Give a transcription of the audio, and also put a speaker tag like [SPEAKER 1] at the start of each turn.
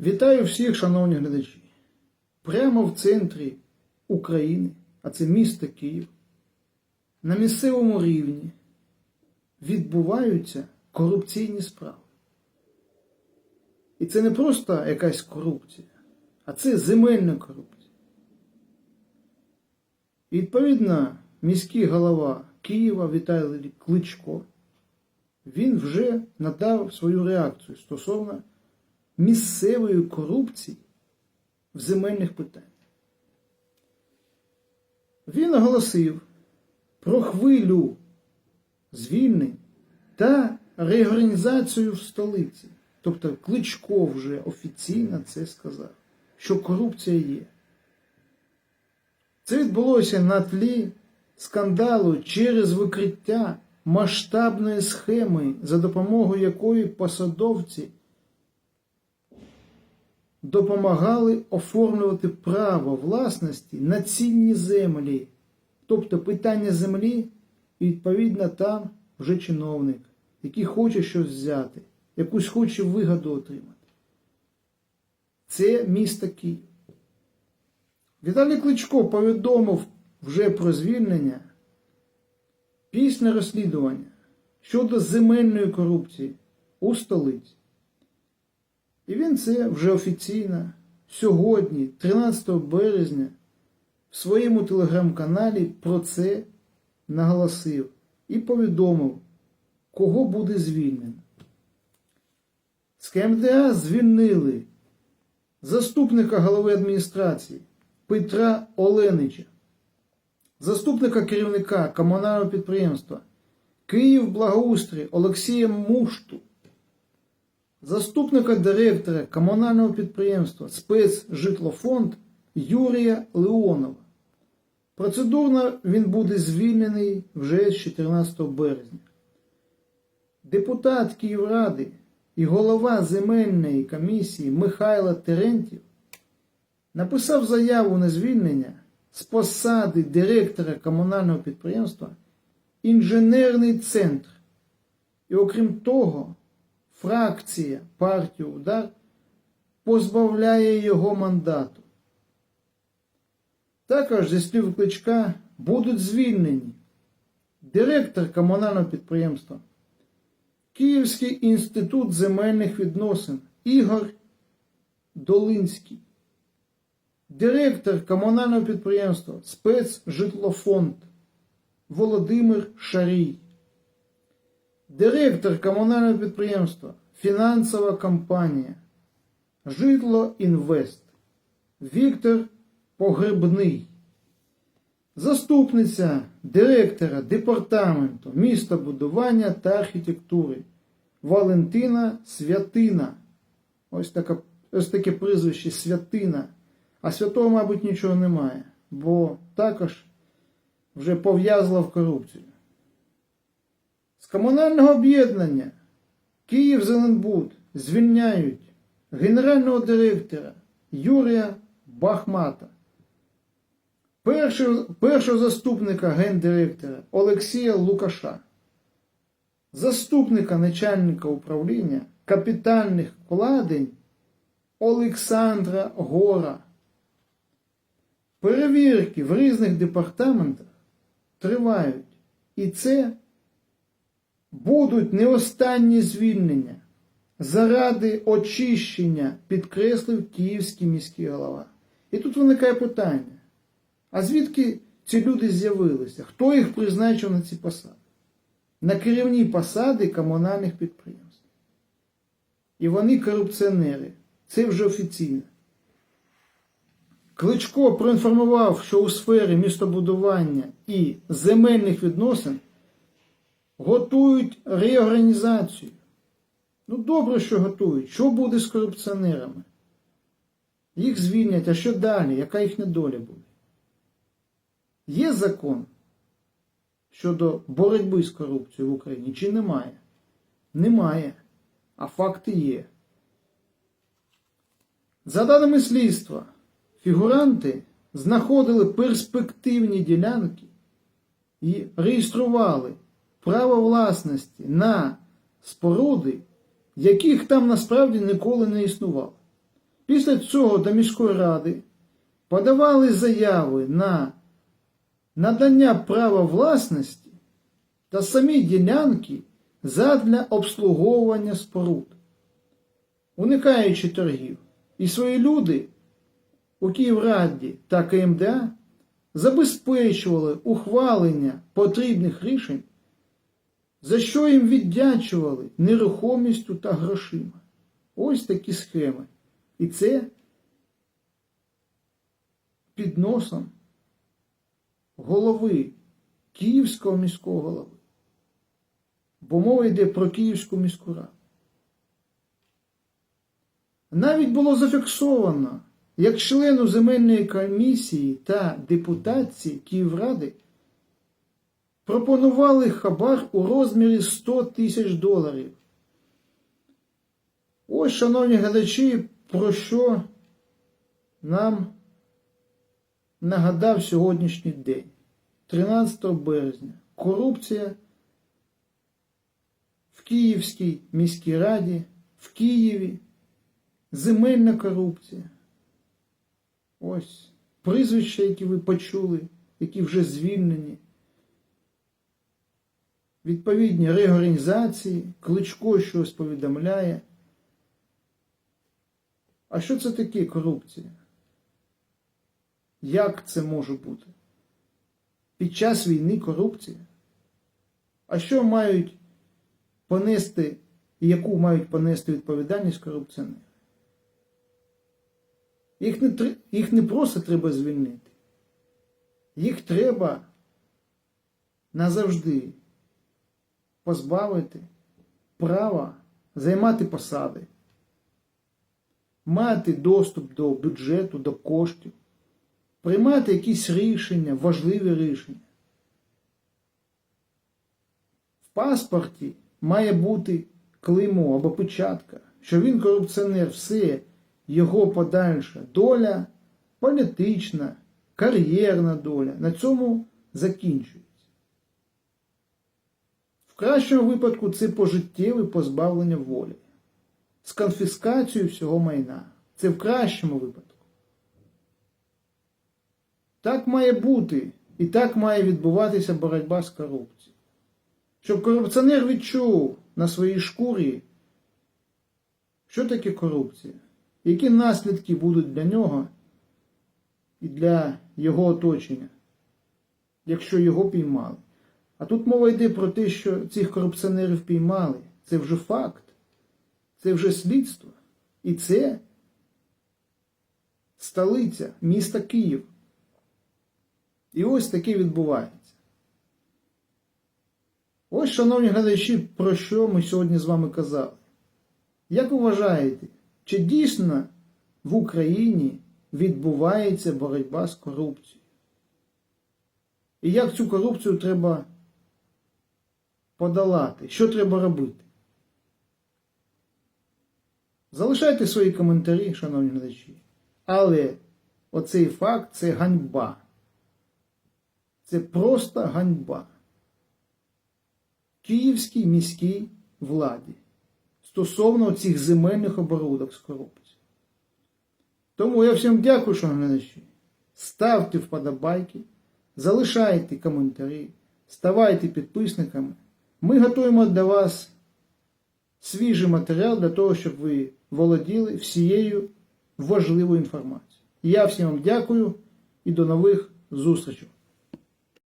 [SPEAKER 1] Вітаю всіх, шановні глядачі. Прямо в центрі України, а це місто Київ, на місцевому рівні відбуваються корупційні справи. І це не просто якась корупція, а це земельна корупція. І, Відповідно, міський голова Києва Віталій Кличко він вже надав свою реакцію стосовно місцевої корупції в земельних питаннях. Він оголосив про хвилю звільнень та реорганізацію в столиці. Тобто Кличко вже офіційно це сказав, що корупція є. Це відбулося на тлі скандалу через викриття масштабної схеми, за допомогою якої посадовці допомагали оформлювати право власності на цінні землі. Тобто питання землі, і відповідно там вже чиновник, який хоче щось взяти, якусь хоче вигоду отримати. Це місто Київ. Віталій Кличко повідомив вже про звільнення після розслідування щодо земельної корупції у столиці. І він це вже офіційно сьогодні, 13 березня, в своєму телеграм-каналі про це наголосив і повідомив, кого буде звільнено. З КМДА звільнили заступника голови адміністрації Петра Оленича, заступника керівника комунального підприємства Київ Благоустрій Олексія Мушту, заступника директора комунального підприємства Спецжитлофонд Юрія Леонова. Процедурно він буде звільнений вже з 14 березня. Депутат Київради і голова земельної комісії Михайло Терентів написав заяву на звільнення з посади директора комунального підприємства Інженерний центр. І окрім того, фракція партії Удар позбавляє його мандату. Також, зі слів Кличка, будуть звільнені директор комунального підприємства, Київський інститут земельних відносин Ігор Долинський, директор комунального підприємства Спецжитлофонд Володимир Шарій, директор комунального підприємства Фінансова компанія Житло Інвест Віктор Погребний, заступниця директора департаменту містобудування та архітектури Валентина Святина. Ось, така, ось таке прізвище Святина. А святого, мабуть, нічого немає, бо також вже пов'язла в корупцію. З комунального об'єднання Київ Зеленбуд звільняють генерального директора Юрія Бахмата, першого, першого заступника гендиректора Олексія Лукаша, заступника начальника управління капітальних вкладень Олександра Гора. Перевірки в різних департаментах тривають. І це будуть не останні звільнення заради очищення, підкреслив Київський міський голова. І тут виникає питання: а звідки ці люди з'явилися? Хто їх призначив на ці посади? На керівні посади комунальних підприємств. І вони корупціонери. Це вже офіційно. Кличко проінформував, що у сфері містобудування і земельних відносин готують реорганізацію. Ну, добре, що готують. Що буде з корупціонерами? Їх звільнять, а що далі? Яка їхня доля буде? Є закон щодо боротьби з корупцією в Україні чи немає? Немає. А факти є. За даними слідства, фігуранти знаходили перспективні ділянки і реєстрували право власності на споруди, яких там насправді ніколи не існувало. Після цього до міської ради подавали заяви на надання права власності та самі ділянки задля обслуговування споруд, уникаючи торгів. І свої люди у Київраді та КМДА забезпечували ухвалення потрібних рішень, за що їм віддячували нерухомістю та грошима. Ось такі схеми. І це під носом голови Київського міського голови. Бо мова йде про Київську міську раду. Навіть було зафіксовано, як члену земельної комісії та депутації Київради пропонували хабар у розмірі 100 тисяч доларів. Ось, шановні глядачі, про що нам нагадав сьогоднішній день, 13 березня. Корупція в Київській міській раді, в Києві, земельна корупція. Ось прізвища, які ви почули, які вже звільнені. Відповідні реорганізації, Кличко щось повідомляє. А що це таке корупція? Як це може бути? Під час війни корупція? А що мають понести і яку мають понести відповідальність корупціонери? Їх не, їх не просто треба звільнити. Їх треба назавжди позбавити права займати посади, мати доступ до бюджету, до коштів, приймати якісь рішення, важливі рішення. В паспорті має бути клеймо або печатка, що він корупціонер, все, його подальша доля політична, кар'єрна доля. На цьому закінчується. В кращому випадку це пожиттєве позбавлення волі з конфіскацією всього майна. Це в кращому випадку. Так має бути і так має відбуватися боротьба з корупцією. Щоб корупціонер відчув на своїй шкурі, що таке корупція, які наслідки будуть для нього і для його оточення, якщо його піймали. А тут мова йде про те, що цих корупціонерів піймали. Це вже факт, це вже слідство. І це столиця міста Київ. І ось таке відбувається. Ось, шановні глядачі, про що ми сьогодні з вами казали. Як вважаєте, чи дійсно в Україні відбувається боротьба з корупцією? І як цю корупцію треба подолати? Що треба робити? Залишайте свої коментарі, шановні глядачі. Але оцей факт це ганьба. Це просто ганьба. Київській міській владі стосовно цих земельних оборудок з корупцією. Тому я всім дякую, шановні глядачі. Ставте вподобайки, залишайте коментарі, ставайте підписниками. Ми готуємо для вас свіжий матеріал для того, щоб ви володіли всією важливою інформацією. Я всім вам дякую і до нових зустрічей.